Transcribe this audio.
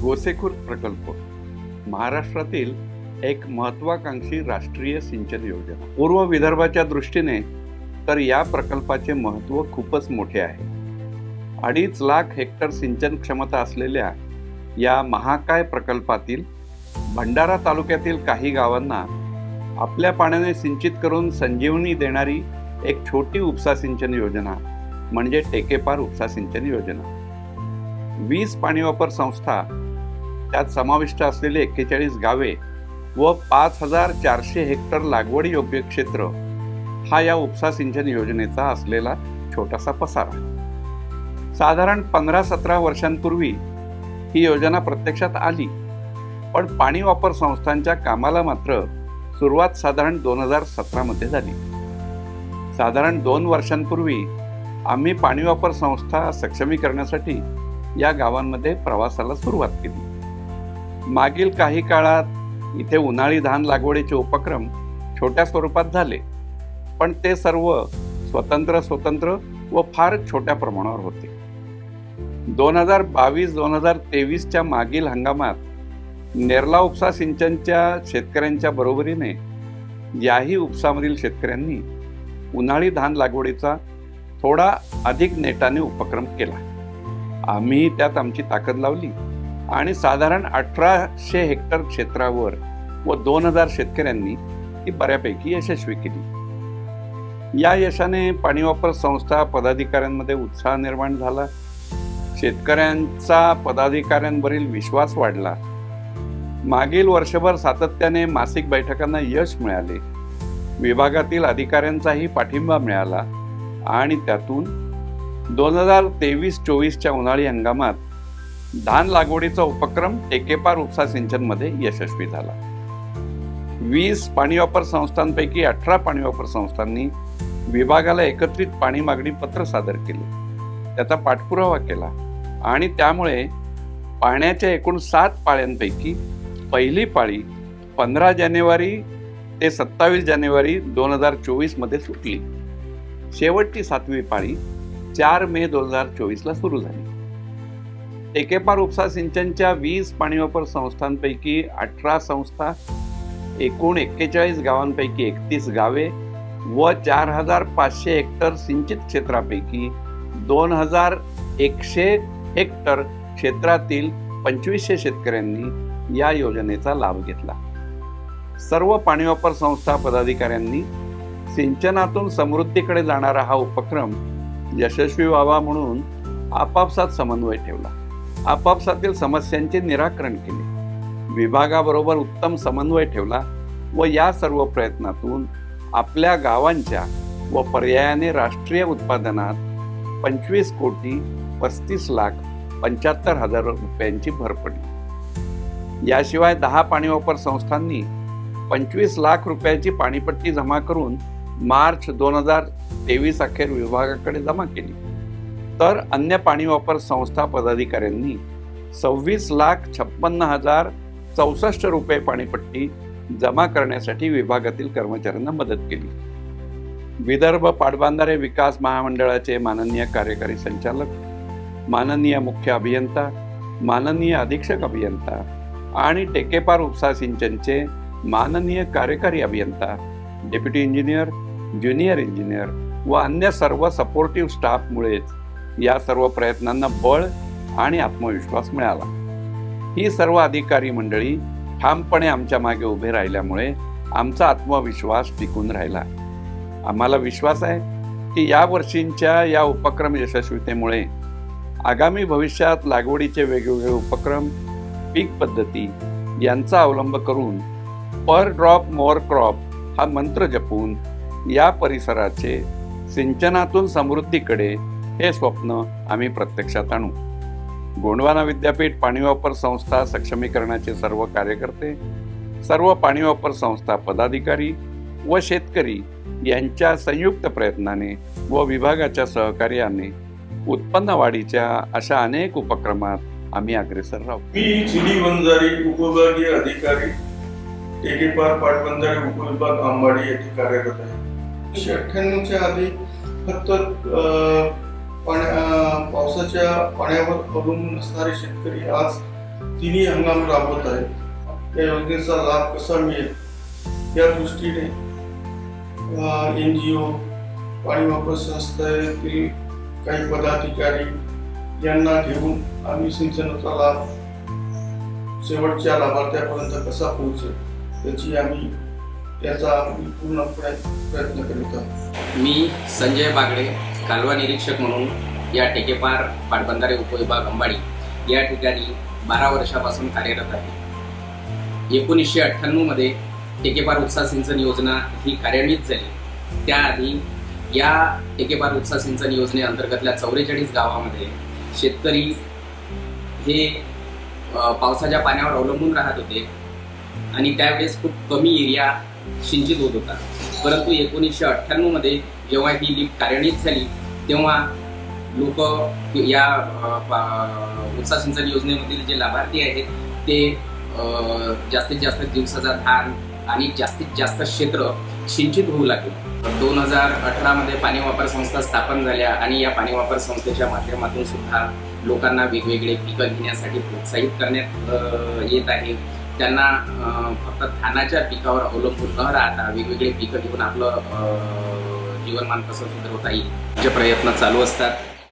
गोसेखुर्द प्रकल्प महाराष्ट्रातील एक महत्वाकांक्षी राष्ट्रीय सिंचन योजना. पूर्व विदर्भाच्या दृष्टीने तर या प्रकल्पाचे महत्त्व खूपच मोठे आहे. अडीच लाख हेक्टर सिंचन क्षमता असलेल्या या महाकाय प्रकल्पातील भंडारा तालुक्यातील काही गावांना आपल्या पाण्याने सिंचित करून संजीवनी देणारी एक छोटी उपसा सिंचन योजना म्हणजे टेकेपार उपसा सिंचन योजना. वीस पाणी वापर संस्था त्यात समाविष्ट असलेले एक्केचाळीस गावे व पाच हजार चारशे हेक्टर लागवड योग्य क्षेत्र हा या उपसा सिंचन योजनेचा असलेला छोटासा पसारा. साधारण पंधरा सतरा वर्षांपूर्वी ही योजना प्रत्यक्षात आली पण पाणी वापर संस्थांच्या कामाला मात्र सुरुवात साधारण दोन हजार सतरामध्ये झाली. साधारण दोन वर्षांपूर्वी आम्ही पाणी वापर संस्था सक्षमीकरणासाठी या गावांमध्ये प्रवासाला सुरुवात केली. मागील काही काळात इथे उन्हाळी धान लागवडीचे उपक्रम छोट्या स्वरूपात झाले. पण ते सर्व स्वतंत्र स्वतंत्र व फार छोट्या प्रमाणावर होते. दोन हजार बावीस दोन हजार तेवीसच्या मागील हंगामात नेरला उपसा सिंचनच्या शेतकऱ्यांच्या बरोबरीने याही उपसामधील शेतकऱ्यांनी उन्हाळी धान लागवडीचा थोडा अधिक नेटाने उपक्रम केला. आम्ही त्यात आमची ताकद लावली. आणि साधारण अठराशे हेक्टर क्षेत्रावर व दोन हजार शेतकऱ्यांनी ती बऱ्यापैकी यशस्वी केली. या यशाने पाणी वापर संस्था पदाधिकाऱ्यांमध्ये उत्साह निर्माण झाला. शेतकऱ्यांचा पदाधिकाऱ्यांवरील विश्वास वाढला. मागील वर्षभर सातत्याने मासिक बैठकांना यश मिळाले. विभागातील अधिकाऱ्यांचाही पाठिंबा मिळाला आणि त्यातून दोन हजार तेवीस चोवीसच्या उन्हाळी हंगामात धान लागवडीचा उपक्रम टेकेपार उपसा सिंचनमध्ये यशस्वी झाला. वीस पाणी वापर संस्थांपैकी अठरा पाणी वापर संस्थांनी विभागाला एकत्रित पाणी मागणी पत्र सादर केले. त्याचा पाठपुरावा केला आणि त्यामुळे पाण्याच्या एकूण सात पाळ्यांपैकी पहिली पाळी पंधरा जानेवारी ते सत्तावीस जानेवारी दोन हजार चोवीसमध्ये सुटली. शेवटची सातवी पाळी चार मे दोन हजार चोवीसला सुरू झाली. एकेपार उपसा सिंचनच्या वीस पाणी वापर संस्थांपैकी अठरा संस्था एकूण एक्केचाळीस गावांपैकी एकतीस गावे व चार हजार पाचशे हेक्टर सिंचित क्षेत्रापैकी दोन हजार एकशे हेक्टर क्षेत्रातील पंचवीसशे शेतकऱ्यांनी या योजनेचा लाभ घेतला. सर्व पाणी वापर संस्था पदाधिकाऱ्यांनी सिंचनातून समृद्धीकडे जाणारा हा उपक्रम यशस्वी व्हावा म्हणून आपापसात समन्वय ठेवला. आपापसातील समस्यांचे निराकरण केले. विभागाबरोबर उत्तम समन्वय ठेवला व या सर्व प्रयत्नातून आपल्या गावांच्या व पर्यायाने राष्ट्रीय उत्पादनात पंचवीस कोटी पस्तीस लाख पंच्याहत्तर हजार रुपयांची भर पडली. याशिवाय दहा पाणी वापर संस्थांनी पंचवीस लाख रुपयाची पाणीपट्टी जमा करून मार्च दोन हजार तेवीस अखेर विभागाकडे जमा केली. तर अन्य पाणी वापर संस्था पदाधिकाऱ्यांनी सव्वीस लाख छप्पन्न हजार चौसष्ट रुपये पाणीपट्टी जमा करण्यासाठी विभागातील कर्मचाऱ्यांना मदत केली. विदर्भ पाटबंधारे विकास महामंडळाचे माननीय कार्यकारी संचालक माननीय मुख्य अभियंता माननीय अधीक्षक अभियंता आणि टेकेपार उपसा सिंचनचे माननीय कार्यकारी अभियंता डेप्युटी इंजिनियर ज्युनियर इंजिनियर व अन्य सर्व सपोर्टिव्ह स्टाफमुळेच या सर्व प्रयत्नांना बळ आणि आत्मविश्वास मिळाला. ही सर्व अधिकारी मंडळी ठामपणे आमच्या मागे उभे राहिल्यामुळे आमचा आत्मविश्वास टिकून राहिला. आम्हाला विश्वास आहे की या वर्षींच्या या उपक्रम यशस्वीतेमुळे आगामी भविष्यात लागवडीचे वेगवेगळे उपक्रम पीक पद्धती यांचा अवलंब करून पर ड्रॉप मोर क्रॉप हा मंत्र जपून या परिसराचे सिंचनातून समृद्धीकडे हे स्वप्न आम्ही प्रत्यक्षात आणू. गोंडवाना विद्यापीठ पाणी वापर संस्था सक्षमीकरणाचे सर्व कार्यकर्ते सर्व पाणी वापर संस्था पदाधिकारी व शेतकरी यांच्या संयुक्त प्रयत्नाने व विभागाच्या सहकार्याने उत्पन्न वाढीच्या अशा अनेक उपक्रमात आम्ही अग्रेसर राहू. मी चिडी वंजारी उपविभागीय अधिकारी टेकेपार पाटबंधारे उपविभाग अंबाडी येथे कार्यरत आहे. एकोणीसशे अठ्ठ्याण्णवच्या आधी फक्त पाण्या पावसाच्या पाण्यावर अवलंबून असणारे शेतकरी आज तिन्ही हंगाम राबवत आहेत. त्या योजनेचा लाभ कसा मिळेल? या दृष्टीने एन जी ओ पाणी वापर संस्थेतील काही पदाधिकारी यांना घेऊन आम्ही सिंचनाचा लाभ शेवटच्या लाभार्थ्यापर्यंत कसा पोहोचेल त्याची आम्ही त्याचा आम्ही पूर्णपणे प्रयत्न करीत आहोत. मी संजय बागडे कालवा निरीक्षक म्हणून या टेकेपार पाटबंधारे उपविभाग अंबाडी या ठिकाणी बारा वर्षापासून कार्यरत आहे. एकोणीसशे अठ्ठ्याण्णवमध्ये टेकेपार उपसा सिंचन योजना ही कार्यान्वित झाली. त्याआधी या टेकेपार उपसा सिंचन योजनेअंतर्गतल्या चौवेचाळीस गावामध्ये शेतकरी हे पावसाच्या पाण्यावर अवलंबून राहत होते आणि त्यावेळेस खूप कमी एरिया सिंचित होत होता. परंतु एकोणीसशे अठ्ठ्याण्णवमध्ये जेव्हा ही लिफ्ट कार्यान्वित झाली तेव्हा लोक या उत्साह सिंचन योजनेमधील जे लाभार्थी आहेत ते जास्तीत जास्त दिवसाचा धान आणि जास्तीत जास्त क्षेत्र सिंचित होऊ लागले. दोन हजार अठरामध्ये पाणी वापर संस्था स्थापन झाल्या आणि या पाणी वापर संस्थेच्या माध्यमातून सुद्धा लोकांना वेगवेगळे पिकं घेण्यासाठी प्रोत्साहित करण्यात येत आहे. त्यांना फक्त धानाच्या पिकावर अवलंबून न राहता वेगवेगळे पिकं घेऊन आपलं जीवनमान कसं सुधारवता येईल. जे प्रयत्न चालू असतात